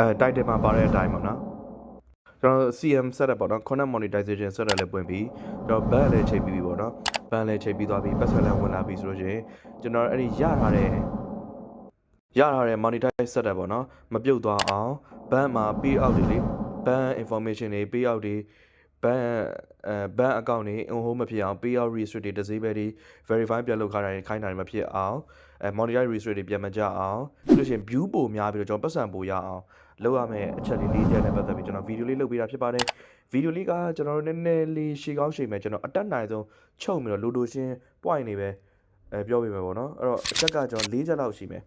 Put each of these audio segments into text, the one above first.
အဲ title မှာပါတဲ့အတိုင်းပေါ့နော်ကျွန်တော် CM setup ပေါ့နော် content monetization setup လည်းပွင့်ပြီးကျွန်တော် ban လည်းချိန်ပြီးပြီပေါ့နော် ban လည်းချိန်ပြီးသွားပြီပတ်စံလည်းဝင်လာပြီဆိုလို့ရှိရင်ကျွန်တော်အဲ့ဒီရထားတဲ့ရထားတဲ့ monetize setup ပေါ့နော်မပြုတ်သွားအောင် ban မှာ pay out တွေလေ ban information တွေ pay out တွေ ban အဲ ban account တွေ on hold မဖြစ်အောင် pay out restrict တွေ disable တွေ verify ပြန်လုပ်ခါတာတွေခိုင်းတာတွေမဖြစ်အောင်အဲ monetize restrict တွေပြန်မကြအောင်ပြီးလို့ရှိရင် view ပိုများပြီးတော့ကျွန်တော်ပတ်စံပိုရအောင် လုပ်ရမယ့်အချက်လေးလေးချက်နဲ့ပတ်သက်ပြီးကျွန်တော်ဗီဒီယိုလေးလုပ်ပေးတာဖြစ်ပါတယ်ဗီဒီယိုလေးကကျွန်တော်တို့နည်းနည်းလေးရှေ့ကောင်းရှေ့မဲ့ကျွန်တော်အတက်နိုင်ဆုံးချုပ်ပြီးတော့လိုလိုရှင်း point တွေပဲအဲပြောပေးမယ်ပေါ့နော်အဲ့တော့အချက်ကကျွန်တော်၄ချက်လောက်ရှိမယ်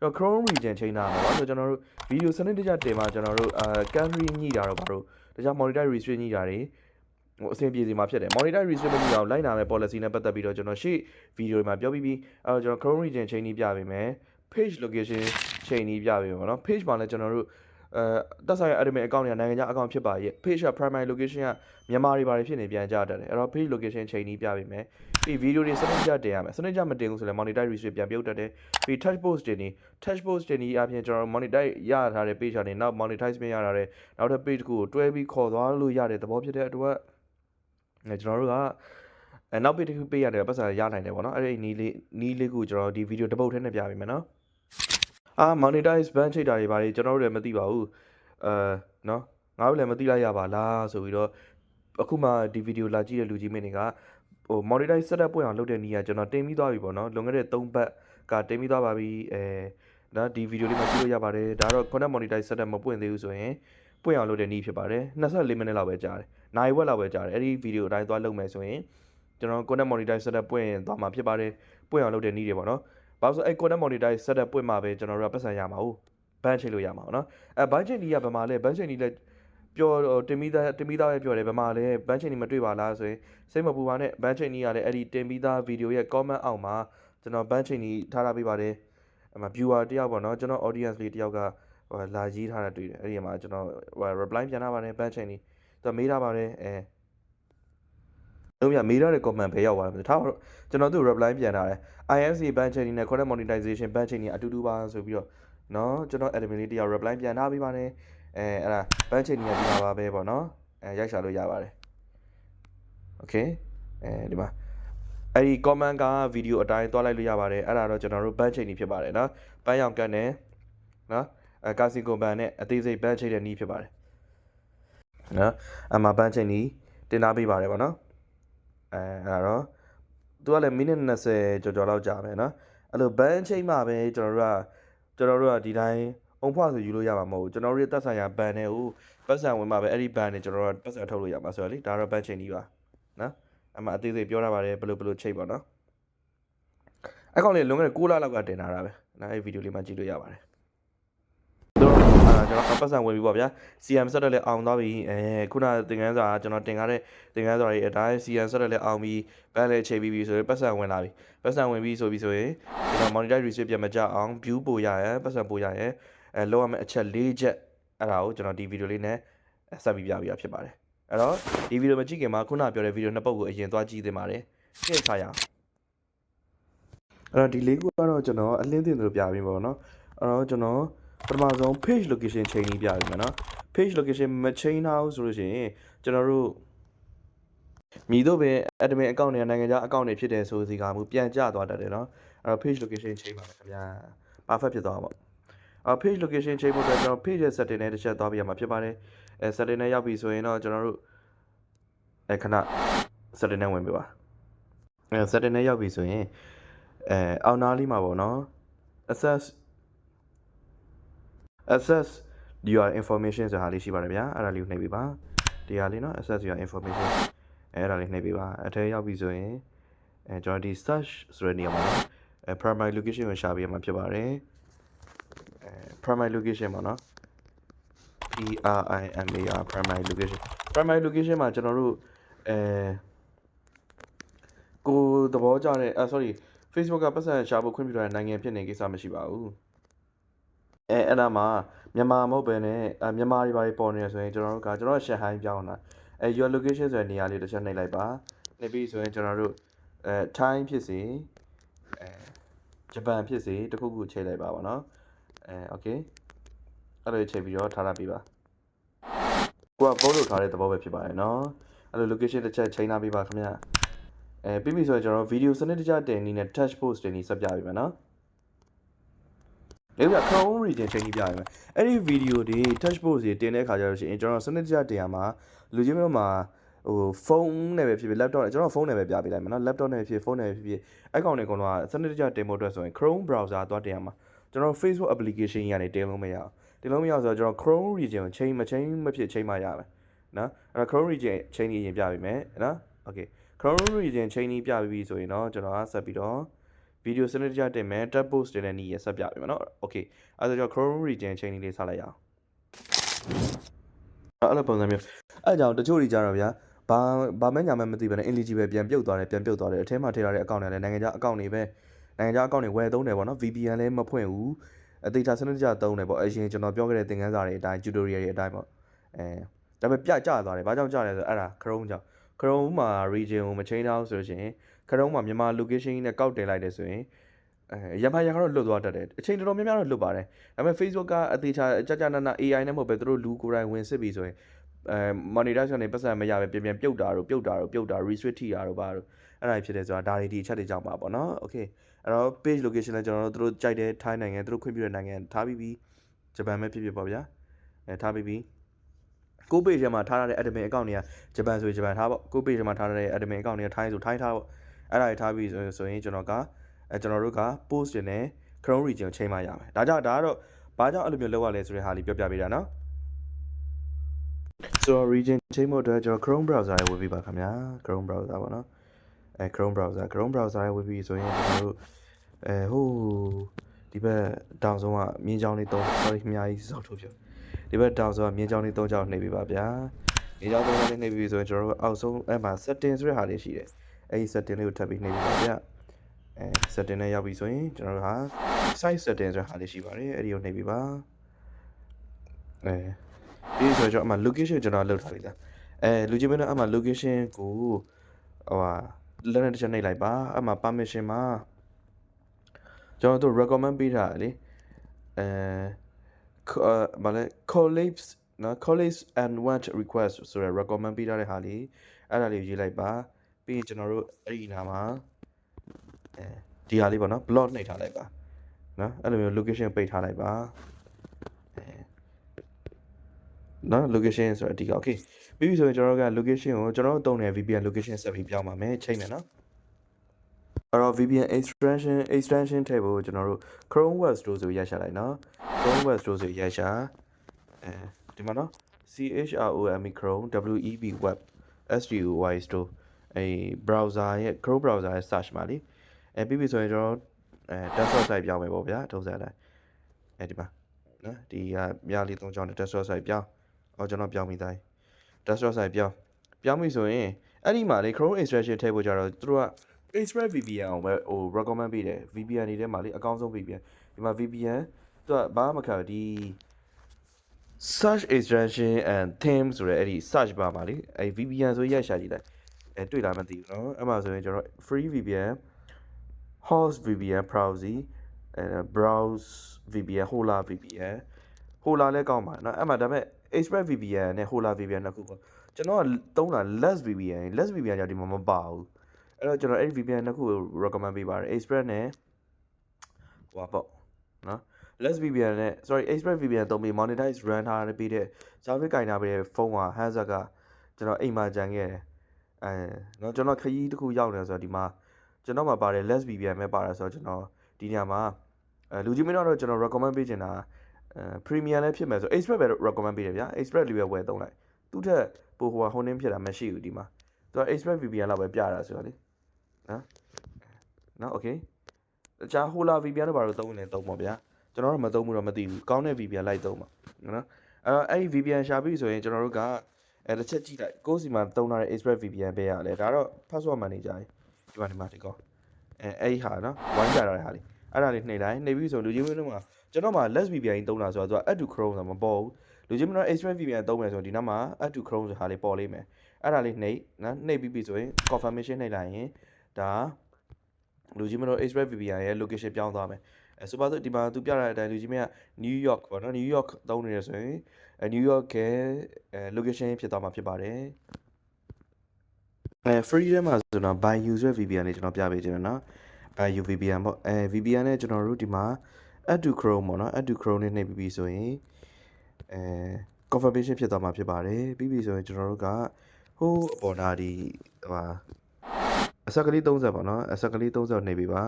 ကျွန်တော် Chrome region ချိန်တာပါဆိုကျွန်တော်တို့ဗီဒီယိုစနစ်တကျတင်မှာကျွန်တော်တို့အဲ country ညှိတာတော့ဘာလို့တခြား monitor restrict ညှိတာတွေဟိုအဆင်ပြေစီမှာဖြစ်တယ် monitor restrict မညှိအောင်လိုက်နာမဲ့ policy နဲ့ပတ်သက်ပြီးတော့ကျွန်တော်ရှေ့ဗီဒီယိုမှာပြောပြီးပြီးအဲ့တော့ကျွန်တော် Chrome region ချိန်นี้ပြပေးမယ် page location ချိန်นี้ပြပေးမယ်ပေါ့နော် page မှာလည်းကျွန်တော်တို့ အဲတက်ဆိုင်ရ admin account တွေကနိုင်ငံခြား account ဖြစ်ပါရဲ့ page က primary location ကမြန်မာတွေပါတယ်ဖြစ်နေပြန်ကြတတ်တယ်အဲ့တော့ page location ချိန်นี้ပြပေးမယ်ပြီး video တွေစနစ်ကျတင်ရမယ်စနစ်ကျမတင်ဘူးဆိုလည်း monitor restrict ပြန်ပြုတ်တတ်တယ်ပြီး touch post တင်နေ touch post တင်နေအပြင်ကျွန်တော် monitor ရထားတဲ့ page ကနေနောက် monetize မရတာတဲ့နောက်ထပ် page ကိုတွဲပြီးခေါ်သွားလို့ရတဲ့သဘောဖြစ်တဲ့အတွက်အဲကျွန်တော်တို့ကအဲနောက် page တစ်ခုပေးရတယ်ပတ်စံရနိုင်တယ်ပေါ့နော်အဲ့ဒီနီးလေးနီးလေးကိုကျွန်တော်ဒီ video တစ်ပုတ်ထဲနဲ့ပြပေးမယ်နော် အာ monetize ban ချိတ်တာတွေဘာတွေကျွန်တော်တို့လည်းမသိပါဘူးအဲနော်ငါတို့လည်းမသိလိုက်ရပါလားဆိုပြီးတော့အခုမှဒီ video လာကြည့်တဲ့လူကြီးမင်းတွေကဟို monetize setup ပွင့်အောင်လုပ်တဲ့နေရာကျွန်တော်တင်ပြီးသွားပြီပေါ့နော်လွန်ခဲ့တဲ့3ပတ်ကတင်ပြီးသွားပါပြီအဲနော်ဒီဗီဒီယိုလေးမှာကြည့်လို့ရပါတယ်ဒါတော့ content monetize setup မပွင့်သေးဘူးဆိုရင်ပွင့်အောင်လုပ်တဲ့နည်းဖြစ်ပါတယ်24မိနစ်လောက်ပဲကြာတယ်နိုင်ဝက်လောက်ပဲကြာတယ်အဲ့ဒီဗီဒီယိုအတိုင်းသွားလုပ်မယ်ဆိုရင်ကျွန်တော် content monetize setup ပွင့်သွားမှာဖြစ်ပါတယ်ပွင့်အောင်လုပ်တဲ့နည်းတွေပေါ့နော် ဘာလို့ဆိုအဲ့ content monetize setup ပွင့်မှာပဲကျွန်တော်တို့ကပတ်စံရမှာဟုတ်ဘန်းချိန်လို့ရမှာပေါ့နော်အဲဘန်းချိန်ဒီကဘယ်မှာလဲဘန်းချိန်ဒီလဲပြောတင်ပြီးသားတင်ပြီးသားပဲပြောတယ်ဘယ်မှာလဲဘန်းချိန်ဒီမတွေ့ပါလားဆိုရင်စိတ်မပူပါနဲ့ဘန်းချိန်ဒီကလည်းအဲ့ဒီတင်ပြီးသားဗီဒီယိုရဲ့ comment အောက်မှာကျွန်တော်ဘန်းချိန်ဒီထားထားပေးပါတယ်အမ viewer တယောက်ပေါ့နော်ကျွန်တော် audience လေးတယောက်ကဟိုလာရေးထားတာတွေ့တယ်အဲ့ဒီမှာကျွန်တော်ဟို reply ပြန်လာပါတယ်ဘန်းချိန်ဒီသူမေးထားပါတယ်အဲ တို့ပြမေးထားတဲ့ comment ဘယ်ရောက်သွားလဲမသိထားတော့ကျွန်တော်သူ့ reply ပြန်ထားတယ် IFC ban chain နဲ့ content monetization ban chain အတူတူပါဆိုပြီးတော့เนาะကျွန်တော် admin လေးတယောက် reply ပြန်ထားပေးပါတယ်အဲအဲ့ဒါ ban chain ကဒီမှာပါပဲပေါ့เนาะအဲရိုက်ရှာလို့ရပါတယ် okay အဲဒီမှာအဲ့ဒီ comment ကဗီဒီယိုအတိုင်းသွားလိုက်လို့ရပါတယ်အဲ့ဒါတော့ကျွန်တော်တို့ ban chain ကြီးဖြစ်ပါတယ်เนาะပန်းရောင်ကတ်နဲ့เนาะအဲကာစီကိုဘန်နဲ့အသေးစိတ် ban chain တဲ့နီးဖြစ်ပါတယ်เนาะအမှ ban chain ကြီးတင်ထားပေးပါတယ်ပေါ့เนาะ အဲအဲ့ဒါတော့သူကလည်းမိနစ်20ကျော်ကျော်လောက်ကြာမယ်နော်အဲ့လိုဘန်းချိန်မှပဲကျွန်တော်တို့ကကျွန်တော်တို့ကဒီတိုင်းအုံဖွားဆိုယူလို့ရမှာမဟုတ်ဘူးကျွန်တော်တို့ရဲ့တက်ဆိုင်ရာဘန်တွေကိုပတ်စံဝင်မှပဲအဲ့ဒီဘန်တွေကျွန်တော်တို့ပတ်စံထုတ်လို့ရမှာဆိုတော့လေဒါတော့ဘန်ချိန်ကြီးပါနော်အမှအသေးစိတ်ပြောထားပါတယ်ဘယ်လိုဘယ်လိုချိန်ပါနော်အဲ့ကောင်လေးလွန်ခဲ့တဲ့6လလောက်ကတင်ထားတာပဲနော်အဲ့ဒီဗီဒီယိုလေးမှကြည့်လို့ရပါတယ် ကျွန်တော်ပတ်စံဝင်ပြီပေါ့ဗျာ CM ဆက်တက်လည်းအောင်သွားပြီအဲခုနသင်ခန်းစာကျွန်တော်တင်ထားတဲ့သင်ခန်းစာတွေအတိုင်း CM ဆက်တက်လည်းအောင်ပြီဘန်လည်းချိန်ပြီးပြီဆိုရင်ပတ်စံဝင်လာပြီပတ်စံဝင်ပြီဆိုပြီးဆိုရင်ကျွန်တော် monitor receipt ပြန်မကြအောင် view ပို့ရရန်ပတ်စံပို့ရရန်အဲလောက်ရမယ့်အချက်၄ချက်အဲ့ဒါကိုကျွန်တော်ဒီဗီဒီယိုလေးနဲ့ဆက်ပြီးပြပြဖြစ်ပါတယ်အဲ့တော့ဒီဗီဒီယိုမကြည့်ခင်မှာခုနပြောတဲ့ဗီဒီယိုနှစ်ပုဒ်ကိုအရင်သွားကြည့်သင့်ပါတယ်ကြည့်စားရအောင်အဲ့တော့ဒီလေးခုကတော့ကျွန်တော်အလင်းတင်လို့ပြပြီးပါတော့เนาะအဲ့တော့ကျွန်တော် ပထမဆုံး page location ချိန်ပြီးပြရမယ်နော် page location မချိန်ထားဘူးဆိုလို့ရှိရင်ကျွန်တော်တို့မိတို့ပဲ admin account နဲ့နိုင်ငံခြား account တွေဖြစ်တယ်ဆိုစီကမှုပြန်ကျသွားတတ်တယ်နော်အဲ့တော့ page location ချိန်ပါမယ်ခင်ဗျာ perfect ဖြစ်သွားပါပေါ့အ page location ချိန်ဖို့အတွက်ကျွန်တော် page ရဲ့ setting နဲ့တစ်ချက်သွားပြရမှာဖြစ်ပါတယ်အဲ setting နဲ့ရောက်ပြီဆိုရင်တော့ကျွန်တော်တို့အဲခဏ setting နဲ့ဝင်ပြပါအဲ setting နဲ့ရောက်ပြီဆိုရင်အဲအောက်နားလေးမှာပေါ့နော် access access your information ဆိုတာလေးရှိပါတယ်ဗျာအဲ့ဒါလေးကိုနှိပ်ပေးပါဒီဟာလေးနော် access your information အဲ့ဒါလေးနှိပ်ပေးပါအထဲရောက်ပြီဆိုရင်အဲကျွန်တော်ဒီ search ဆိုတဲ့နေရာမှာနော်အဲ primary location ကိုရှာပေးရမှာဖြစ်ပါတယ်အဲ primary location ပေါ့နော် P R I M A R primary location primary location မှာကျွန်တော်တို့အဲကိုသဘောကျတဲ့အာ sorry Facebook ကပတ်စံရှာဖို့ခွင့်ပြုထားတဲ့နိုင်ငံဖြစ်နေကိစ္စမရှိပါဘူး အဲအဲ့ဒါမှာမြန်မာမဟုတ်ဘဲနဲ့အမြန်မာတွေဘာတွေပေါ်နေရဆိုရင်ကျွန်တော်တို့ကကျွန်တော်ရှန်ဟိုင်းပြောင်းတာအဲ your location ဆိုတဲ့နေရာလေးတစ်ချက်နှိပ်လိုက်ပါနှိပ်ပြီးဆိုရင်ကျွန်တော်တို့အဲ time ဖြစ်စေအဲဂျပန်ဖြစ်စေတခုခုချိန်လိုက်ပါပါเนาะအဲ okay အဲ့လိုချိန်ပြီးတော့ထားတာပြပါကိုကပို့လို့ထားတဲ့သဘောပဲဖြစ်ပါတယ်နော်အဲ့လို location တစ်ချက်ချိန်ထားပြပါခင်ဗျာအဲပြီးပြီဆိုရင်ကျွန်တော် video စနစ်တကျတင်နေနဲ့ touch post တင်နေဆက်ပြပေးမယ်နော် လေးပြ Chrome region ချိန်ပြီးပြရမယ်အဲ့ဒီ video တွေ touch post တွေတင်တဲ့ခါကျတော့ရှိရင်ကျွန်တော်စနစ်တကျတင်ရမှာလူချင်းမျိုးမှာဟိုဖုန်းနဲ့ပဲဖြစ်ဖြစ် laptop နဲ့ကျွန်တော်ဖုန်းနဲ့ပဲပြပေးလိုက်မယ်နော် laptop နဲ့ဖြစ်ဖုန်းနဲ့ဖြစ်ဖြစ်အဲ့ကောင်တွေကတော့စနစ်တကျတင်ဖို့အတွက်ဆိုရင် Chrome browser သွားတင်ရမှာကျွန်တော် Facebook application ကြီးကနေတင်လို့မရအောင်တင်လို့မရအောင်ဆိုတော့ကျွန်တော် Chrome region ကိုချိန်မချိန်မဖြစ်ချိန်မှရမယ်နော်အဲ့တော့ Chrome region ချိန်ကြီးရင်ပြပေးမယ်နော် okay Chrome region ချိန်ကြီးပြပြီးပြီဆိုရင်တော့ကျွန်တော်ကဆက်ပြီးတော့ video စနစ်တကျတင်မယ် tab post တင်တဲ့နည်းရဆက်ပြပေးမယ်နော် okay အဲ့ဒါကြောင့် Chrome region ချိန်ကြီးလေးဆက်လိုက်ရအောင်အဲ့လိုပုံစံမျိုးအဲ့ကြောင့်တချို့တွေကြတော့ဗျာဘာဘာမှညာမှမသိဘဲနဲ့ eligible ပြန်ပြုတ်သွားတယ်ပြန်ပြုတ်သွားတယ်အထဲမှာထည့်ထားတဲ့ account တွေလည်းနိုင်ငံခြား account တွေပဲနိုင်ငံခြား account တွေဝယ်သုံးတယ်ပေါ့နော် VPN လည်းမဖွင့်ဘူးအသေးချာစနစ်တကျသုံးတယ်ပေါ့အရင်ကျွန်တော်ပြောခဲ့တဲ့သင်ခန်းစာတွေအတိုင်း tutorial တွေအတိုင်းပေါ့အဲဒါပေမဲ့ပြကြသွားတယ်ဘာကြောင့်ကြလဲဆိုတော့အဲ့ဒါ Chrome ကြောင့် Chrome မှာ region ကိုမချိန်ထားဘူးဆိုလို့ရှိရင် Chrome မှာမြန်မာ location နဲ့ကောက်တင်လိုက်တယ်ဆိုရင်အဲရံဖာရံကတော့လွတ်သွားတတ်တယ်အချိန်တော်တော်များများတော့လွတ်ပါတယ်ဒါပေမဲ့ Facebook ကအသေးချာကြကြနာနာ AI နဲ့မဟုတ်ပဲသူတို့လူကိုယ်တိုင်ဝင်စစ်ပြီဆိုရင်အဲ monetize ကနေပတ်စံမရပဲပြန်ပြန်ပြုတ်တာတို့ပြုတ်တာတို့ပြုတ်တာ restrict ထိတာတို့ဘာတို့အဲ့ဒါဖြစ်တယ်ဆိုတာဒါတွေဒီအချက်တွေကြောင့်ပါပေါ့နော် okay အဲ့တော့ page location လည်းကျွန်တော်တို့သူတို့ကြိုက်တဲ့ထိုင်းနိုင်ငံသူတို့ခွင့်ပြုတဲ့နိုင်ငံထားပြီးပြီဂျပန်ပဲဖြစ်ဖြစ်ပေါ့ဗျာအဲထားပြီးပြီကို page ထဲမှာထားထားတဲ့ admin account တွေကဂျပန်ဆိုဂျပန်ထားပေါ့ကို page ထဲမှာထားထားတဲ့ admin account တွေကထိုင်းဆိုထိုင်းထားပေါ့ အဲ့ဒါတွေထားပြီးဆိုဆိုရင်ကျွန်တော်ကအဲကျွန်တော်တို့က post တင်တဲ့ Chrome region ကိုချိန်မှရမယ်ဒါကြောင့်ဒါကတော့ဘာကြောင့်အဲ့လိုမျိုးလောက်ရလဲဆိုတဲ့ဟာလေးပြောပြပေးတာနော်ဆိုတော့ region ချိန်ဖို့အတွက်ကျွန်တော် Chrome browser ရဲ့ဝင်ပြီးပါခင်ဗျာ Chrome browser ပေါ့နော်အဲ Chrome browser Chrome browser ရဲ့ဝင်ပြီးဆိုရင်ကျွန်တော်တို့အဲဟိုးဒီဘက်တောင်ဆုံးကမြင်းချောင်းလေးသုံး sorry အများကြီးစောက်ထုတ်ပြဒီဘက်တောင်ဆုံးကမြင်းချောင်းလေးသုံးချောင်းနှိပ်ပေးပါဗျာမြင်းချောင်းသုံးချောင်းလေးနှိပ်ပြီးဆိုရင်ကျွန်တော်တို့အောက်ဆုံးအဲ့မှာ setting ဆိုတဲ့ဟာလေးရှိတယ် အဲ့ဒီ setting လေးကိုထပ်ပြီးနှိပ်ပေးပါဗျာအဲ setting နဲ့ရောက်ပြီဆိုရင်ကျွန်တော်တို့ဟာ site setting ဆိုတဲ့ဟာလေးရှိပါတယ်အဲ့ဒီကိုနှိပ်ပေးပါအဲပြီးဆိုတော့အမှ location ကျွန်တော်လောက်ထားပြီလားအဲလူချင်းမင်းတို့အမှ location ကိုဟိုဟာလက်နဲ့တစ်ချက်နှိပ်လိုက်ပါအမှ permission မှာကျွန်တော်တို့ recommend ပေးထားတယ်လေအဲဘာလဲ collapse နော် collapse and want request ဆိုရယ် recommend ပေးထားတဲ့ဟာလေးအဲ့ဒါလေးရေးလိုက်ပါ ပြီးရင်ကျွန်တော်တို့အဲ့ဒီနာမှာအဲဒီဟာလေးပေါ့နော် block နှိပ်ထားလိုက်ပါနော်အဲ့လိုမျိုး location ပိတ်ထားလိုက်ပါနော် location ဆိုတော့အဓိက okay ပြီးပြီဆိုရင်ကျွန်တော်တို့က location ကိုကျွန်တော်တို့တုံးတဲ့ VPN location ဆက်ပြီးပြောင်းပါမယ်ချိန်မယ်နော်အဲ့တော့ VPN extension extension ထည့်ဖို့ကျွန်တော်တို့ Chrome Web Store ဆိုရိုက်ရှာလိုက်နော် Chrome Web Store ဆိုရိုက်ရှာအဲဒီမှာနော် C H R O M E Chrome W E B Web S T O Y Store အဲ browser ရဲ့ Chrome browser ရဲ့ search မှာလीအဲပြီးပြီဆိုရင်ကျွန်တော်အဲ desktop site ပြောင်းမယ်ပေါ့ဗျာထုံးစံတိုင်းအဲဒီမှာနော်ဒီကမြားလေး၃ချောင်း desktop site ပြောင်းဟောကျွန်တော်ပြောင်းမိသား desktop site ပြောင်းပြောင်းပြီဆိုရင်အဲ့ဒီမှာလေ Chrome extension ထည့်ဖို့ကြတော့သူတို့က Express VPN ကိုပဲဟို recommend ပေးတယ် VPN တွေထဲမှာလေအကောင်းဆုံး VPN ဒီမှာ VPN သူကဘာမှမခါဘူးဒီ search extension and theme ဆိုရဲအဲ့ဒီ search bar မှာလေအဲ့ VPN ဆိုရက်ရှာကြည့်လိုက် အဲတွေ့လားမသိဘူးเนาะအဲ့မှာဆိုရင်ကျွန်တော် free VPN host VPN proxy အဲ browse VPN hola VPN hola လည်းကောင်းပါเนาะအဲ့မှာဒါပေမဲ့ express VPN နဲ့ hola VPN နှစ်ခုပေါ့ကျွန်တော်ကသုံးတာ less VPN less VPN ကြောင့်ဒီမှာမပါဘူးအဲ့တော့ကျွန်တော်အဲ့ VPN နှစ်ခုကို recommend ပေးပါတယ် express နဲ့ဟိုပါပေါ့နော် less VPN နဲ့ sorry express VPN သုံးပြီး monetize run ထားရပြီးတဲ့ service ကင်ထားပြီးတဲ့ဖုန်းက handset ကကျွန်တော်အိမ်မှာကြံခဲ့တယ် အဲเนาะကျွန်တော်ခရီးတစ်ခုရောက်နေဆိုတော့ဒီမှာကျွန်တော်မှာပါတယ် less VPN ပဲပါတယ်ဆိုတော့ကျွန်တော်ဒီညမှာအဲလူကြီးမင်းတော့ကျွန်တော် recommend ပေးချင်တာအဲ premium လည်းဖြစ်မယ်ဆို express ပဲ recommend ပေးတယ်ဗျာ express လေးပဲဝယ်သုံးလိုက်သူ့ထက်ပိုဟိုဟိုနှင်းဖြစ်တာမရှိဘူးဒီမှာသူက express VPN လောက်ပဲပြတာဆိုတော့လေနော်နော် okay တခြား Hola VPN တော့ဘာလို့သုံးနေသုံးပါဗျာကျွန်တော်တော့မသုံးဘူးတော့မသိဘူးကောင်းတဲ့ VPN လိုက်သုံးပါနော်အဲ့တော့အဲ့ဒီ VPN ရှာပြီးဆိုရင်ကျွန်တော်တို့က အဲတစ်ချက်ကြည့်လိုက်ကိုယ်စီမှာသုံးထားတဲ့ Express VPN ပဲရလဲဒါတော့ password manager ကြီးဒီမှာဒီမှာဒီကောအဲအဲ့ဒီဟာနော်ဝိုင်းကြတာတဲ့ဟာလေးအဲ့ဒါလေးနှိပ်လိုက်နှိပ်ပြီးဆိုလူကြီးမင်းတို့ကကျွန်တော်မှ less VPN ကြီးသုံးတာဆိုတော့သူက add to chrome ဆိုတာမပေါ်ဘူးလူကြီးမင်းတို့ Express VPN သုံးမယ်ဆိုရင်ဒီနောက်မှာ add to chrome ဆိုတာလေးပေါ်လိမ့်မယ်အဲ့ဒါလေးနှိပ်နော်နှိပ်ပြီးပြီဆိုရင် confirmation နှိပ်လိုက်ရင်ဒါလူကြီးမတို့ Express VPN ရဲ့ location ပြောင်းသွားမယ်အဲဆိုပါစို့ဒီမှာသူပြတဲ့အတိုင်းလူကြီးမင်းက New York ပေါ့နော် New York သုံးနေရဆိုရင်အဲ New York ရဲ့အဲ location ဖြစ်သွားမှာဖြစ်ပါတယ်အဲ free ထဲမှာဆိုတော့ by user VPN လေးကျွန်တော်ပြပေးခြင်းနော် by u VPN ပေါ့အဲ VPN နဲ့ကျွန်တော်တို့ဒီမှာ add to chrome ပေါ့နော် add to chrome နဲ့နှိပ်ပြီးပြီဆိုရင်အဲ confirmation ဖြစ်သွားမှာဖြစ်ပါတယ်ပြီးပြီဆိုရင်ကျွန်တော်တို့ကဟိုးအပေါ်သားဒီဟိုအစက်ကလေး30ပေါ့နော်အစက်ကလေး30နှိပ်ပြီးပါ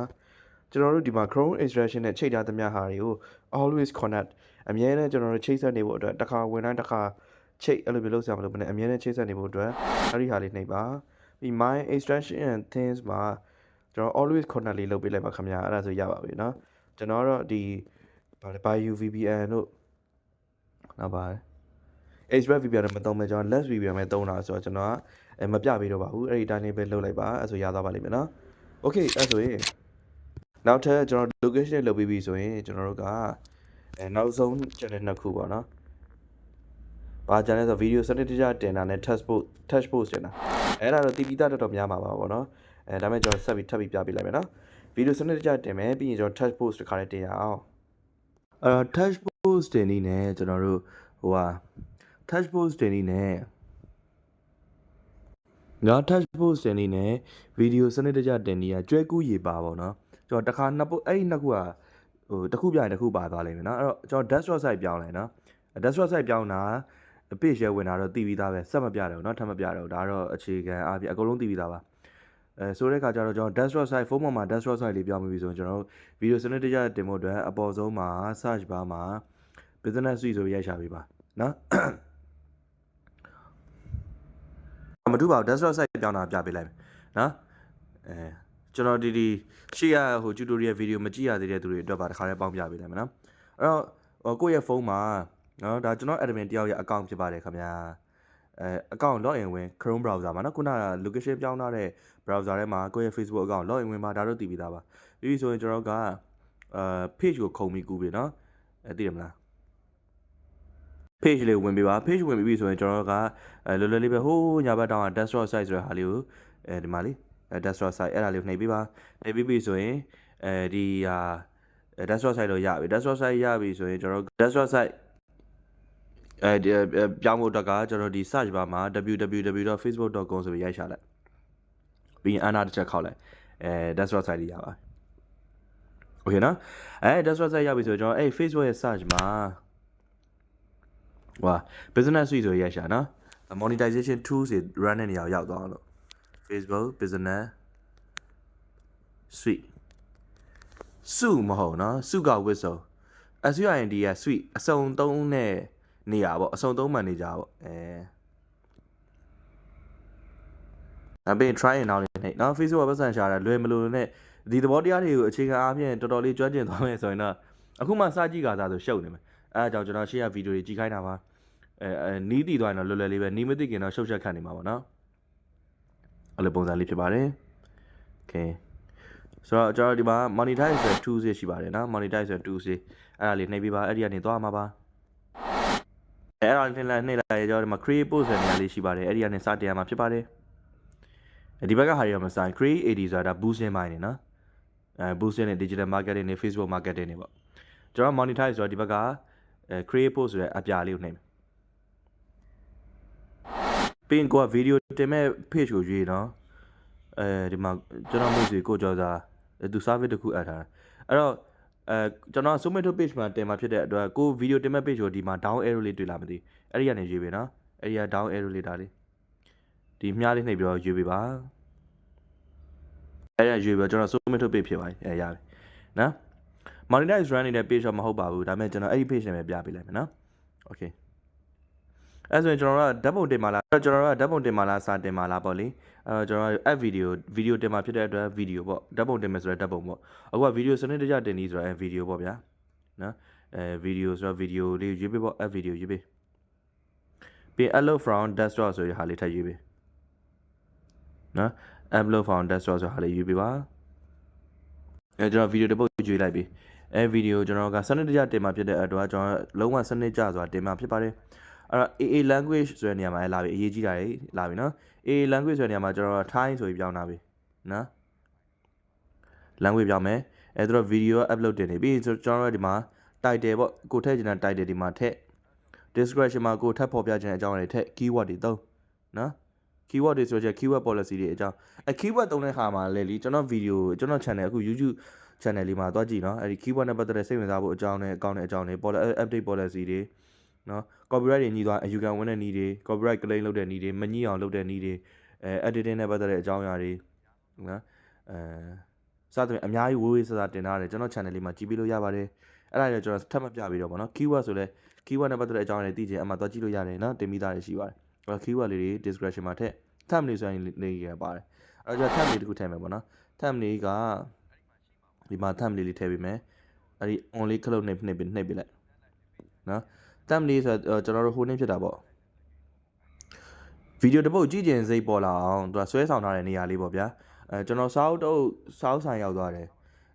ကျွန်တော်တို့ဒီမှာ Chrome extraction နဲ့ချိန်ထားသမျှဟာတွေကို always connect အမြဲတမ်းကျွန်တော်တို့ချိတ်ဆက်နေဖို့အတွက်တစ်ခါဝင်တိုင်းတစ်ခါချိတ်အဲ့လိုမျိုးလုပ်စရာမလိုဘဲနဲ့အမြဲတမ်းချိတ်ဆက်နေဖို့အတွက်အဲ့ဒီဟာလေးနှိပ်ပါပြီး my extraction and things မှာကျွန်တော် always connect လေးလုပ်ပေးလိုက်ပါခင်ဗျာအဲ့ဒါဆိုရပါပြီเนาะကျွန်တော်တော့ဒီဗာလဲ by UVPN တို့နောက်ပါလဲ HRF VPN နဲ့မသုံးမဲ့ကျွန်တော် less VPN ပဲသုံးတာဆိုတော့ကျွန်တော်ကမပြပေးတော့ပါဘူးအဲ့ဒီတိုင်းလေးပဲလုပ်လိုက်ပါအဲ့ဆိုရသွားပါလိမ့်မယ်နော် Okay အဲ့ဆိုရင် နောက်ထပ်ကျွန်တော် location နဲ့လုပ်ပြီးပြီဆိုရင်ကျွန်တော်တို့ကအဲနောက်ဆုံး channel နှစ်ခုပေါ့နော်။ဘာ channel ဆို video စနစ်တကျတင်တာနဲ့ touch post touch post တင်တာ။အဲ့ဒါတော့တီပီတာတော်တော်များမှာပါပေါ့နော်။အဲဒါမဲ့ကျွန်တော်ဆက်ပြီးထပ်ပြီးပြပေးလိုက်မယ်နော်။ video စနစ်တကျတင်မယ်ပြီးရင်ကျွန်တော် touch post တစ်ခါလေးတင်ရအောင်။အဲ touch post တင်နေနဲ့ကျွန်တော်တို့ဟိုဟာ touch post တင်နေနဲ့ငါ touch post တင်နေနဲ့ video စနစ်တကျတင်နေရကျွဲကူးရေပါပေါ့နော် ကျွန်တော်တစ်ခါနှစ်ပုတ်အဲ့ဒီနှစ်ခုကဟိုတစ်ခုပြရင်တစ်ခုပါသွားလိမ့်မယ်နော်အဲ့တော့ကျွန်တော် desktop site ပြောင်းလိုက်နော် desktop site ပြောင်းတာ page ရဲဝင်တာတော့တည်ပြီးသားပဲဆက်မပြတော့เนาะထပ်မပြတော့ဒါတော့အခြေခံအားဖြင့်အကုန်လုံးတည်ပြီးသားပါအဲဆိုတဲ့အခါကျတော့ကျွန်တော် desktop site ဖုန်းပေါ်မှာ desktop site လေးပြောင်းပြီးပြီဆိုရင်ကျွန်တော်တို့ video စနစ်တကျတင်ဖို့အတွက်အပေါ်ဆုံးမှာ search bar မှာ business suite ဆိုပြီးရိုက်ရှာပေးပါเนาะမတူပါဘူး desktop site ပြောင်းတာပြပေးလိုက်မယ်နော်အဲ ကျွန်တော်ဒီဒီရှေ့ရဟို tutorial video မကြည့်ရသေးတဲ့သူတွေအတွက်ပါတစ်ခါလေးပေါင်းပြပေးလိုက်မယ်နော်အဲ့တော့ဟိုကိုယ့်ရဲ့ဖုန်းမှာနော်ဒါကျွန်တော် admin တယောက်ရဲ့ account ဖြစ်ပါတယ်ခင်ဗျာအဲ account login ဝင် Chrome browser မှာနော်ခုနက location ပြောင်းထားတဲ့ browser ထဲမှာကိုယ့်ရဲ့ Facebook account login ဝင်မှာဒါတို့တည်ပြီးသားပါပြီးပြီဆိုရင်ကျွန်တော်ကအာ page ကိုခုံပြီးကူးပြီနော်အဲသိတယ်မလား page လေးဝင်ပြီးပါ page ဝင်ပြီးပြီဆိုရင်ကျွန်တော်ကအဲလွယ်လွယ်လေးပဲဟိုးညာဘက်တောင်းက desktop site ဆိုတဲ့ဟာလေးကိုအဲဒီမှာလေးအဲ desktop site အဲ့ဒါလေးကိုနှိပ်ပြီးပါနှိပ်ပြီးပြီဆိုရင်အဲဒီဟာ desktop site တော့ရပြီ desktop site ရပြီဆိုရင်ကျွန်တော် desktop site အဲဒီပြောင်းဖို့တက်ကကျွန်တော်ဒီ search bar မှာ www.facebook.com ဆိုပြီးရိုက်ရှာလိုက်ပြီးရင် enter တစ်ချက်ခောက်လိုက်အဲ desktop site လေးရပါโอเคနော်အဲ desktop site ရပြီဆိုတော့ကျွန်တော်အဲ Facebook ရဲ့ search မှာဟွာ business suite ဆိုရိုက်ရှာနော် monetization tools တွေ run တဲ့နေရာကိုရောက်သွားအောင်လို့ Facebook business suite စုမဟုတ်နော်စုက whistle SUIND က suite အစုံသုံးနဲ့နေရာပေါ့အစုံသုံးမှန်နေကြပေါ့အဲအပြင် try and now လေးနေနော် Facebook ပတ်စံရှာတာလွယ်မလို့နဲ့ဒီသဘောတရားတွေကိုအခြေခံအားဖြင့်တော်တော်လေးကျွမ်းကျင်သွားမယ်ဆိုရင်တော့အခုမှစကြည့်ကြသားဆိုရှုပ်နေမယ်အဲအကြောင်းကျွန်တော်ရှေ့ရဗီဒီယိုတွေကြည့်ခိုင်းတာပါအဲအဲနီးတည်သွားရင်တော့လွယ်လွယ်လေးပဲနီးမသိခင်တော့ရှုပ်ချက်ခတ်နေမှာပေါ့နော် အဲ့လိုပုံစံလေးဖြစ်ပါတယ် okay ဆိုတော့ကျွန်တော်ဒီမှာ monetize ဆိုတဲ့ tools ရှိပါတယ်နော် monetize ဆိုတဲ့ tools အဲ့ဒါလေးနှိပ်ပြီးပါအဲ့ဒီကနေသွားမှာပါအဲ့ဒါလေးနှိပ်လိုက်နှိပ်လိုက်ကျွန်တော်ဒီမှာ create post ဆိုတဲ့နေရာလေးရှိပါတယ်အဲ့ဒီကနေစတင်ရမှာဖြစ်ပါတယ်ဒီဘက်ကဟာတွေတော့မဆိုင် create AD ဆိုတာ boosting ပိုင်းနေနော်အဲ boosting နဲ့ digital marketing နဲ့ Facebook marketing တွေပေါ့ကျွန်တော် monetize ဆိုတော့ဒီဘက်ကအဲ create post ဆိုတဲ့အပြာလေးကိုနှိပ်မယ် ပြီးရင်ကိုက video တင်မဲ့ page ကိုရွေးနော်အဲဒီမှာကျွန်တော်မိတ်ဆွေကိုကျော်စာသူ service တစ်ခုအပ်ထားတာအဲ့တော့အဲကျွန်တော် Summit page မှာတင်มาဖြစ်တဲ့အတွက်ကို video တင်မဲ့ page ကိုဒီမှာ down arrow လေးတွေ့လာမသိအဲ့ဒီကနေရွေးပေးနော်အဲ့ဒီက down arrow လေးဒါလေးဒီမြားလေးနှိပ်ပြီးတော့ရွေးပေးပါအဲ့ဒါရွေးပြီးတော့ကျွန်တော် Summit page ဖြစ်သွားပြီအဲရပြီနော် monetize run နေတဲ့ page တော့မဟုတ်ပါဘူးဒါပေမဲ့ကျွန်တော်အဲ့ဒီ page နာမည်ပြပေးလိုက်မယ်နော် okay အဲ့ဆိုရင်ကျွန်တော်တို့ကဓာတ်ပုံတင်มาလားကျွန်တော်တို့ကဓာတ်ပုံတင်มาလားစာတင်มาလားပေါ့လေအဲကျွန်တော်တို့ app video video တင်มาဖြစ်တဲ့အတွက် video ပေါ့ဓာတ်ပုံတင်မယ်ဆိုတော့ဓာတ်ပုံပေါ့အခုက video စနစ်တကျတင်နေဆိုတော့အဲ video ပေါ့ဗျာနော်အဲ video ဆိုတော့ video လေးရွေးပေးပေါ့ app video ရွေးပေးပြီး upload from desktop ဆိုရဟာလေးထပ်ရွေးပေးနော် upload from desktop ဆိုဟာလေးရွေးပေးပါအဲကျွန်တော် video တစ်ပုတ်ရွေးလိုက်ပြီအဲ video ကျွန်တော်ကစနစ်တကျတင်มาဖြစ်တဲ့အတွက်ကျွန်တော်လုံးဝစနစ်ကျစွာတင်มาဖြစ်ပါတယ် အဲ့တော့ AA language ဆိုတဲ့နေရာမှာလာပြီအရေးကြီးတာတွေလာပြီနော် AA language ဆိုတဲ့နေရာမှာကျွန်တော် Thai ဆိုပြီးပြောင်းတာပြီနော် language ပြောင်းမယ်အဲသူတို့ဗီဒီယို upload တင်နေပြီးဆိုကျွန်တော်တို့ဒီမှာ title ပေါ့ကိုထည့်ချင်တဲ့ title ဒီမှာထည့် description မှာကိုထပ်ဖော်ပြချင်တဲ့အကြောင်းအရာတွေထည့် keyword တွေသုံးနော် keyword တွေဆိုတော့ keyword policy တွေအကြောင်းအဲ keyword သုံးတဲ့ခါမှာလေလीကျွန်တော် video ကျွန်တော် channel အခု YouTube channel လေးမှာသွားကြည့်နော်အဲဒီ keyword နဲ့ပတ်သက်တဲ့စိတ်ဝင်စားဖို့အကြောင်းနဲ့အကောင့်နဲ့အကြောင်းတွေ policy update policy တွေ နော် copyright တွေညီသွားအယူခံဝင်တဲ့နည်းတွေ copyright claim လုပ်တဲ့နည်းတွေမညှိအောင်လုပ်တဲ့နည်းတွေအဲ editing နဲ့ပတ်သက်တဲ့အကြောင်းအရာတွေနော်အဲစသဖြင့်အများကြီးဝေးဝေးဆဆတင်ထားတယ်ကျွန်တော် channel လေးမှာကြည့်ပြီးလို့ရပါတယ်အဲ့ဒါတွေကျွန်တော်ထပ်မပြပြီးတော့ဗောနော် keyword ဆိုလဲ keyword နဲ့ပတ်သက်တဲ့အကြောင်းအရာတွေသိချင်အမှသွားကြည့်လို့ရတယ်နော်တင်ပြီးသားတွေရှိပါတယ်အဲ့တော့ keyword လေးတွေ description မှာထည့် thumb လေးဆိုရင်လေးရပါတယ်အဲ့တော့ကျွန်တော် thumb လေးတစ်ခုထည့်မယ်ဗောနော် thumb လေးကဒီမှာ thumb လေးလေးထည့်ပေးမယ်အဲ့ဒီ on လေးခလုတ်နှိပ်နှိပ်ပြီးနှိပ်ပေးလိုက်နော် thumb လေးဆိုတော့ကျွန်တော်တို့ဟိုနှိပ်ဖြစ်တာပေါ့ဗီဒီယိုတစ်ပုတ်ကြည့်ကျင်စိတ်ပေါ်လာအောင်သူကဆွဲဆောင်ထားတဲ့နေရာလေးပေါ့ဗျာအဲကျွန်တော်စာအုပ်တော့စာအုပ်ဆိုင်ရောက်သွားတယ်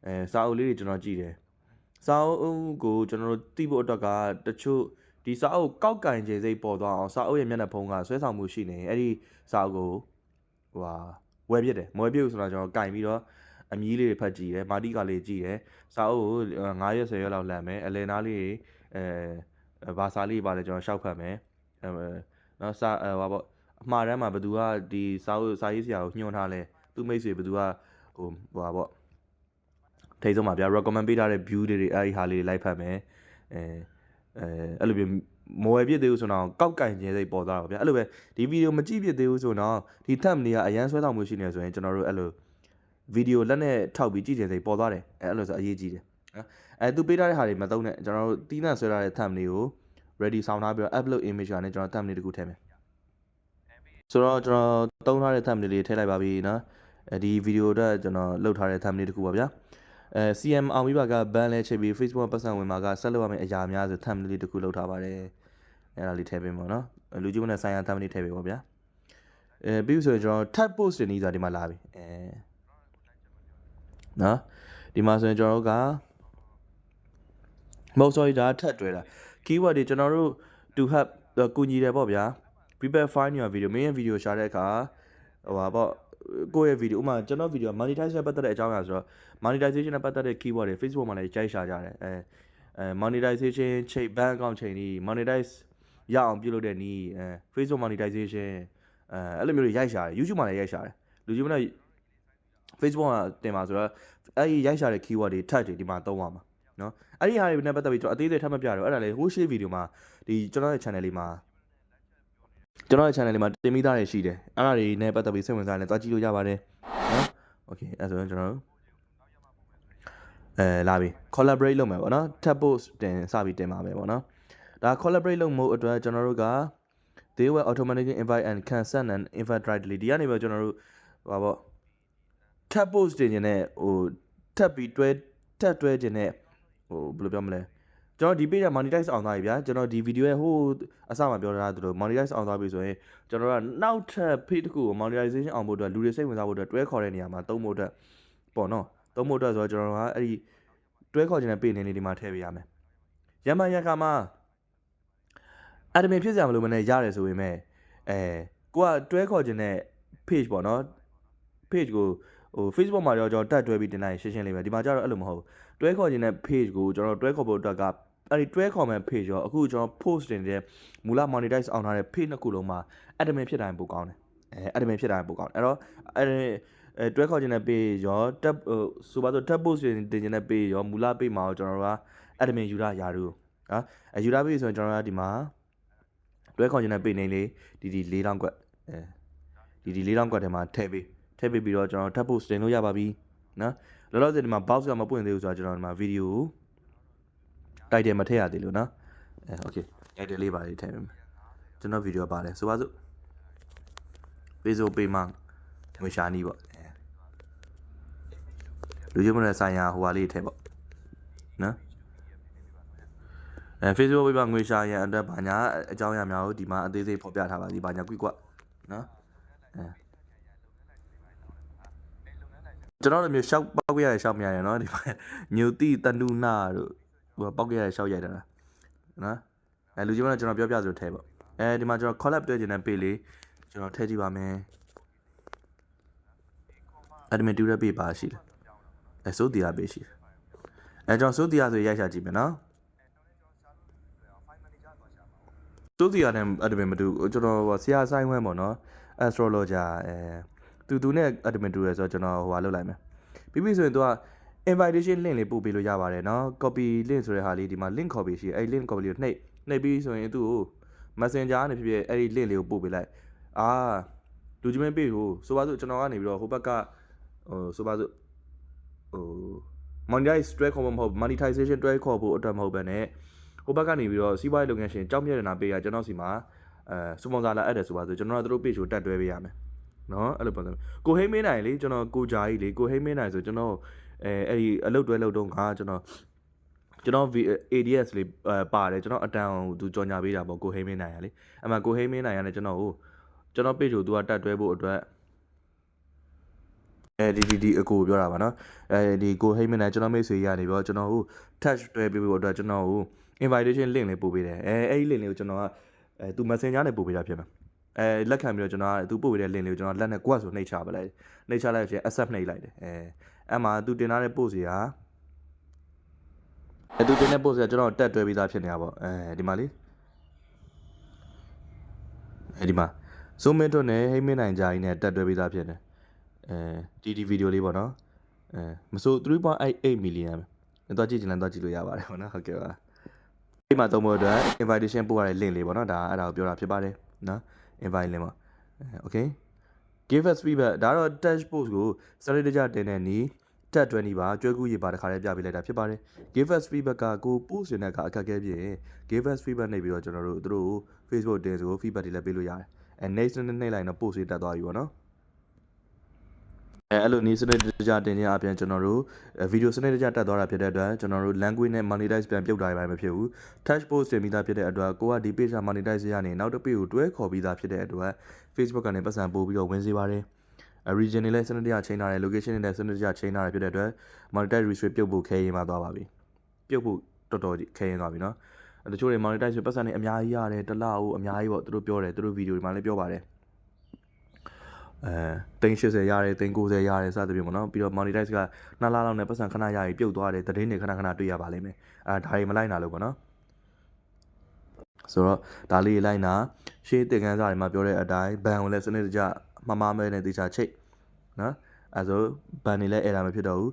အဲစာအုပ်လေးတွေကျွန်တော်ကြည့်တယ်စာအုပ်ကိုကျွန်တော်တို့သိဖို့အတွက်ကတချို့ဒီစာအုပ်ကောက်ကင်ခြင်းစိတ်ပေါ်သွားအောင်စာအုပ်ရဲ့မျက်နှာဖုံးကဆွဲဆောင်မှုရှိနေအဲ့ဒီစာအုပ်ကိုဟိုဟာဝယ်ပြစ်တယ်မဝယ်ပြစ်ဘူးဆိုတော့ကျွန်တော်ကင်ပြီးတော့အမီးလေးတွေဖတ်ကြည့်တယ်မာတိကလေးကြည့်တယ်စာအုပ်ကို9ရက်10ရက်လောက်လမ်းမယ်အလယ်နားလေးအဲ ဘာစာလေးပါလဲကျွန်တော်ရှောက်ဖတ်မယ်အဲနော်စာဟိုပါပေါ့အမှားတမ်းမှာဘသူကဒီစာအုပ်စာရေးဆရာကိုညွှန်ထားလဲသူမိတ်ဆွေဘသူကဟိုဟိုပါပေါ့ထိတ်ဆုံးပါဗျာ recommend ပေးထားတဲ့ view တွေအဲ့ဒီဟာလေးတွေလိုက်ဖတ်မယ်အဲအဲအဲ့လိုမျိုးမဝယ်ပြစ်သေးဘူးဆိုတော့ကောက်ကင်ခြင်းစိတ်ပေါ်သွားတော့ဗျာအဲ့လိုပဲဒီဗီဒီယိုမကြည့်ပြသေးဘူးဆိုတော့ဒီ thumb တွေကအရန်ဆွဲဆောင်မှုရှိနေဆိုရင်ကျွန်တော်တို့အဲ့လိုဗီဒီယိုလက်နဲ့ထောက်ပြီးကြည့်ခြင်းစိတ်ပေါ်သွားတယ်အဲအဲ့လိုဆိုအရေးကြီးတယ် နော်အဲသူပေးထားတဲ့ဟာတွေမသုံးနဲ့ကျွန်တော်တို့တီးနှံဆွဲထားတဲ့ thumb တွေကို ready ဆောင်းထားပြီးတော့ upload image ကနေကျွန်တော် thumb လေးတစ်ခုထည့်မယ်ဆိုတော့ကျွန်တော်တုံးထားတဲ့ thumb လေးလေးထည့်လိုက်ပါပြီနော်အဲဒီဗီဒီယိုအတွက်ကျွန်တော်လုပ်ထားတဲ့ thumb လေးတစ်ခုပါဗျာအဲ CM အောင်ပြီးပါက ban လဲချိန်ပြီး Facebook မှာပတ်စံဝင်မှာကဆက်လုပ်ရမယ့်အရာများဆို thumb လေးတစ်ခုလုပ်ထားပါတယ်အဲ့ဒါလေးထည့်ပေးမှာနော်လူကြီးမနဲ့ဆိုင်ရာ thumb လေးထည့်ပေးပါဗျာအဲပြီးဆိုရင်ကျွန်တော် tag post တွေနေဆိုတာဒီမှာလာပြီအဲနော်ဒီမှာဆိုရင်ကျွန်တော်တို့က မဟုတ် sorry ဒါထပ်တွဲတာ keyword တွေကျွန်တော်တို့ to have ကူညီတယ်ပေါ့ဗျာ prepare find your video မင်းရဲ့ video ရှာတဲ့အခါဟိုပါပေါ့ကိုယ့်ရဲ့ video ဥပမာကျွန်တော် video monetization နဲ့ပတ်သက်တဲ့အကြောင်းအရာဆိုတော့ monetization နဲ့ပတ်သက်တဲ့ keyword တွေ Facebook မှာလည်းကြိုက်ရှာကြတယ်အဲအဲ monetization ချိန် bank account ချိန်ဒီ monetize ရအောင်ပြုလုပ်တဲ့နည်းအဲ Facebook monetization အဲအဲ့လိုမျိုးတွေရိုက်ရှာတယ် YouTube မှာလည်းရိုက်ရှာတယ်လူကြီးမနဲ့ Facebook ကတင်ပါဆိုတော့အဲ့ဒီရိုက်ရှာတဲ့ keyword တွေ tag တွေဒီမှာသုံးရမှာ နော်အဲ့ဒီဟာတွေနဲ့ပတ်သက်ပြီးကျွန်တော်အသေးသေးထပ်မပြတော့အဲ့ဒါလေဟိုရှေ့ဗီဒီယိုမှာဒီကျွန်တော်ရဲ့ channel လေးမှာကျွန်တော်ရဲ့ channel လေးမှာတင်မိသားတွေရှိတယ်အဲ့ဒါတွေနဲ့ပတ်သက်ပြီးစိတ်ဝင်စားတယ်တွားကြည့်လို့ရပါတယ်နော် okay အဲ့ဆိုရင်ကျွန်တော်တို့အဲလာပြီ collaborate လုပ်မယ်ပေါ့နော် tab post တင်စပြီးတင်ပါမယ်ပေါ့နော်ဒါ collaborate လုပ်မှုအတွက်ကျွန်တော်တို့က they will automatically invite and consent and invite directly ဒီကနေပဲကျွန်တော်တို့ဟိုပါပေါ့ tab post တင်ခြင်းနဲ့ဟိုထပ်ပြီးတွဲထပ်တွဲခြင်းနဲ့ ဟိုဘယ်လိုပြောမလဲကျွန်တော်ဒီ page က monetize အောင်သွားပြီဗျာကျွန်တော်ဒီ video ရဲ့ဟိုအစမှာပြောထားသလို monetize အောင်သွားပြီဆိုရင်ကျွန်တော်ကနောက်ထပ် page တစ်ခုကို monetization အောင်ဖို့အတွက်လူတွေစိတ်ဝင်စားဖို့အတွက်တွဲခေါ်တဲ့နေရာမှာသုံးဖို့အတွက်ပေါ့နော်သုံးဖို့အတွက်ဆိုတော့ကျွန်တော်ကအဲ့ဒီတွဲခေါ်ခြင်းနဲ့ page နေလေးဒီမှာထည့်ပေးရမယ်ရမန်ရခါမှာ admin ဖြစ်စရာမလိုမနဲ့ရတယ်ဆိုပေမဲ့အဲကိုကတွဲခေါ်ခြင်းနဲ့ page ပေါ့နော် page ကိုဟို Facebook မှာတော့ကျွန်တော်တက်တွဲပြီးတင်လိုက်ရှင်းရှင်းလေးပဲဒီမှာကျတော့အဲ့လိုမဟုတ်ဘူး တွဲခေါ်ခြင်းတဲ့ page ကိုကျွန်တော်တွဲခေါ်ဖို့အတွက်ကအဲ့ဒီတွဲခေါ်မဲ့ page ရောအခုကျွန်တော် post တင်တဲ့မူလ monetize အောင်ထားတဲ့ page နှစ်ခုလုံးမှာ admin ဖြစ်တိုင်းပိုကောင်းတယ်အဲ admin ဖြစ်တိုင်းပိုကောင်းတယ်အဲ့တော့အဲ့အဲတွဲခေါ်ခြင်းတဲ့ page ရော tab ဟိုဆိုပါတော့ tab post တင်တင်ခြင်းတဲ့ page ရောမူလ page မှာတော့ကျွန်တော်တို့က admin ယူရရာတို့ဟာအဲယူရ page ဆိုရင်ကျွန်တော်တို့ကဒီမှာတွဲခေါ်ခြင်းတဲ့ page နေလေးဒီဒီ၄တောင်းကွက်အဲဒီဒီ၄တောင်းကွက်ထဲမှာထည့်ပေးထည့်ပေးပြီးတော့ကျွန်တော် tab post တင်လို့ရပါပြီနော် လောလောဆယ်ဒီမှာ box ကမပွင့်သေးဘူးဆိုတော့ကျွန်တော်ဒီမှာ video ကို title မထည့်ရသေးလို့နော်အဲ okay title လေးပါလေးထည့်ပေးမယ်ကျွန်တော် video ပါတယ်ဆိုပါစို့ Facebook page မှာငွေရှာနီးပေါ့အဲလူချင်းမနဲ့ဆိုင်ရာဟိုဟာလေးထည့်ပေါ့နော်အဲ Facebook page မှာငွေရှာရန်အတွက်ဘာညာအကြောင်းအရာများကိုဒီမှာအသေးစိတ်ဖော်ပြထားပါသည်ဘာညာကွိကွနော်အဲကျွန်တော်တို့မျိုးရှောက်ပော က်ရရရှောက်မရရနော်ဒီမှာညူတိတနုနာတို့ဟိုပောက်ရရရှောက်ရိုက်တာနော်အဲလူကြီးမနဲ့ကျွန်တော်ပြောပြဆိုထဲပေါ့အဲဒီမှာကျွန်တော် collab တွေ့ကျင်တဲ့ page လေးကျွန်တော်ထည့်ကြည့်ပါမယ် admin တူတဲ့ page ပါရှိတယ်အဲစိုးတီတာ page ရှိတယ်အဲကျွန်တော်စိုးတီယာဆိုရိုက်ရှာကြည့်မယ်နော်စိုးတီယာနဲ့အဒမင်မတူကျွန်တော်ဟိုဆရာဆိုင်ဝဲပေါ့နော် astrologer အဲတူတူနဲ့အဒမင်တူရယ်ဆိုတော့ကျွန်တော်ဟိုဟာလုပ်လိုက်မယ် ပြီးပြီဆိုရင်သူက invitation link လေးပို့ပေးလို့ရပါတယ်เนาะ copy link ဆိုတဲ့ဟာလေးဒီမှာ link copy ရှိတယ်အဲ့ link copy လေးကိုနှိပ်နှိပ်ပြီးဆိုရင်သူ့ကို messenger ကနေဖြစ်ဖြစ်အဲ့ဒီ link လေးကိုပို့ပေးလိုက်အာလူကြီးမင်းပေးကိုဆိုပါစို့ကျွန်တော်ကနေပြီးတော့ဟိုဘက်ကဟိုဆိုပါစို့ဟို monetize တွဲခေါ်ဖို့မဟုတ် monetization တွဲခေါ်ဖို့အတွက်မဟုတ်ဘဲနဲ့ဟိုဘက်ကနေပြီးတော့စီးပွားရေးလုပ်ငန်းရှင်ကြောင်းမြတ်ရနာပေးရကျွန်တော်စီမှာအဲစပွန်ဆာလာအပ်တယ်ဆိုပါစို့ကျွန်တော်တို့ page ကိုတက်တွဲပေးရမယ် နော်အဲ့လိုပုံစံကိုဟိမင်းနိုင်လေကျွန်တော်ကိုဂျာကြီးလေကိုဟိမင်းနိုင်ဆိုကျွန်တော်အဲအဲ့ဒီအလုပ်တွဲလုပ်တော့ငါကျွန်တော်ကျွန်တော် ADS လေးပါတယ်ကျွန်တော်အတန်အောင်သူကြော်ညာပေးတာပေါ့ကိုဟိမင်းနိုင်ရလေအမှကိုဟိမင်းနိုင်ရလည်းကျွန်တော်ဟိုကျွန်တော် page ကိုသူကတက်တွဲဖို့အတွက်အဲဒီဒီဒီအကိုပြောတာပါနော်အဲဒီကိုဟိမင်းနိုင်ကျွန်တော်မိတ်ဆွေရနေပြီးတော့ကျွန်တော်ဟို touch တွဲပေးဖို့အတွက်ကျွန်တော်ဟို invitation link လေးပို့ပေးတယ်အဲအဲ့ဒီ link လေးကိုကျွန်တော်ကအဲသူ messenger နဲ့ပို့ပေးတာဖြစ်မှာ အဲလက်ခံပြီးတော့ကျွန်တော်ကသူပို့ပေးတဲ့ link လေးကိုကျွန်တော်လက်နဲ့ကိုကဆိုနှိပ်ချပလိုက်နှိပ်ချလိုက်ရင် accept နှိပ်လိုက်တယ်အဲအဲ့မှာသူတင်ထားတဲ့ post ကြီးဟာအဲသူတင်တဲ့ post ကကျွန်တော်တက်တွဲပြီးသားဖြစ်နေတာပေါ့အဲဒီမှာလေအဲဒီမှာ zoom in တော့နဲ့ဟိမင်းနိုင်ကြကြီးနဲ့တက်တွဲပြီးသားဖြစ်နေအဲဒီဒီဗီဒီယိုလေးပေါ့နော်အဲမဆို3.88 million ပဲတော့ကြည့်ချင်လဲတော့ကြည့်လို့ရပါတယ်ပေါ့နော်ဟုတ်ကဲ့ပါဒီမှာသုံးဖို့အတွက် invitation ပို့ရတဲ့ link လေးပေါ့နော်ဒါအဲ့ဒါကိုပြောတာဖြစ်ပါတယ်နော် invite link ပါအဲ okay give us feedback ဒါတော့ touch post ကိုစရိတ်တကြတင်တဲ့နီးတက်20ပါကြွယ်ကူးရေပါတခါလေးပြပေးလိုက်တာဖြစ်ပါတယ် give us feedback ကကို post နေတဲ့အခါအခက်အခဲဖြစ်ရင် give us feedback နေပြီးတော့ကျွန်တော်တို့တို့ Facebook တင်ဆို feedback တွေလည်းပေးလို့ရတယ်အဲ next နဲ့နှိမ့်လိုက်တော့ post တွေတက်သွားပြီပေါ့နော် အဲအဲ့လိုနီးစနစ်တကျတင်ခြင်းအပြင်ကျွန်တော်တို့ဗီဒီယိုစနစ်တကျတက်သွားတာဖြစ်တဲ့အတွက်ကျွန်တော်တို့ language နဲ့ monetize ပြန်ပြုတ်တာရပါမဖြစ်ဘူး touch post တင်ပြီးသားဖြစ်တဲ့အတွက်ကိုကဒီ page က monetize ရနေနောက်တစ် page ကိုတွဲခေါ်ပြီးသားဖြစ်တဲ့အတွက် Facebook ကနေပတ်စံပို့ပြီးတော့ဝင်စေပါတယ် region တွေလည်းစနစ်တကျချိန်ထားတယ် location တွေလည်းစနစ်တကျချိန်ထားတယ်ဖြစ်တဲ့အတွက် monetize restrict ပြုတ်ဖို့ခဲရင်မှသွားပါပြီပြုတ်ဖို့တော်တော်ခဲရင်သွားပြီเนาะတချို့တွေ monetize ဆိုပတ်စံတွေအများကြီးရတယ်တစ်လအိုအများကြီးပေါ့သူတို့ပြောတယ်သူတို့ဗီဒီယိုတွေမှာလည်းပြောပါတယ် အဲ380ရတယ်390ရတယ်စသဖြင့်ပေါ့နော်ပြီးတော့ monetize က2လလောက်နဲ့ပတ်စံခဏရရင်ပြုတ်သွားတယ်သတင်းတွေခဏခဏတွေ့ရပါလိမ့်မယ်အဲဒါတွေမလိုက်နာလို့ပေါ့နော်ဆိုတော့ဒါလေးလိုက်နာရှေးတင်ကန်းစာတွေမှာပြောတဲ့အတိုင်းဘန်ကိုလည်းစနစ်တကျမမမဲနဲ့တေချာချိတ်နော်အဲဆိုဘန်နေလည်းအဲ့ဒါမဖြစ်တော့ဘူး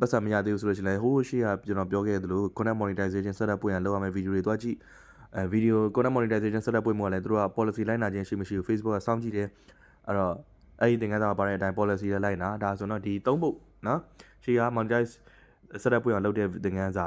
ပတ်စံမရသေးဘူးဆိုလို့ရှိရင်လည်းဟိုးရှေ့ကကျွန်တော်ပြောခဲ့သလို content monetization setup ပွင့်ရလောက်ရမယ့်ဗီဒီယိုတွေတွားကြည့်အဲဗီဒီယို content monetization setup ပွင့်မှာလည်းသူတို့က policy လိုက်နာခြင်းရှိမရှိဘူး Facebook ကစောင့်ကြည့်တယ် အဲ့တော့အဲ့ဒီသင်ခန်းစာမှာပါတဲ့အတိုင်း policy လည်းလိုက်နာဒါဆိုတော့ဒီသုံးဖို့နော်ရှေ့က monetize setup ပွင့်အောင်လုပ်တဲ့သင်ခန်းစာ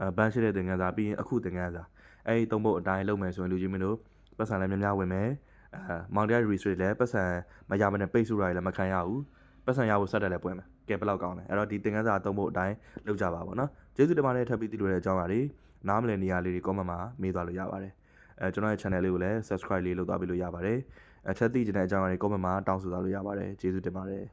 အဲ ban ရှိတဲ့သင်ခန်းစာပြီးရင်အခုသင်ခန်းစာအဲ့ဒီသုံးဖို့အတိုင်းလုပ်မယ်ဆိုရင်လူကြီးမင်းတို့ပတ်စံလည်းများများဝင်မယ်အဲ monetize restrict လည်းပတ်စံမရမနဲ့ပိတ်ဆို့တာလည်းမခံရဘူးပတ်စံရဖို့စက်တက်လည်းပွင့်မယ်ကဲဘယ်လောက်ကောင်းလဲအဲ့တော့ဒီသင်ခန်းစာသုံးဖို့အတိုင်းလုပ်ကြပါပါနော်ကျေးဇူးတင်ပါတယ်ထပ်ပြီးသိလို့ရတဲ့အကြောင်းပါလေနားမလည်နေရလေးတွေ comment မှာမေးသွားလို့ရပါတယ်အဲကျွန်တော်ရဲ့ channel လေးကိုလည်း subscribe လေးလုပ်သွားပေးလို့ရပါတယ် အချက်သိချင်တဲ့အကြောင်းအရာတွေ comment မှာတောင်းဆိုသွားလို့ရပါတယ်ကျေးဇူးတင်ပါတယ်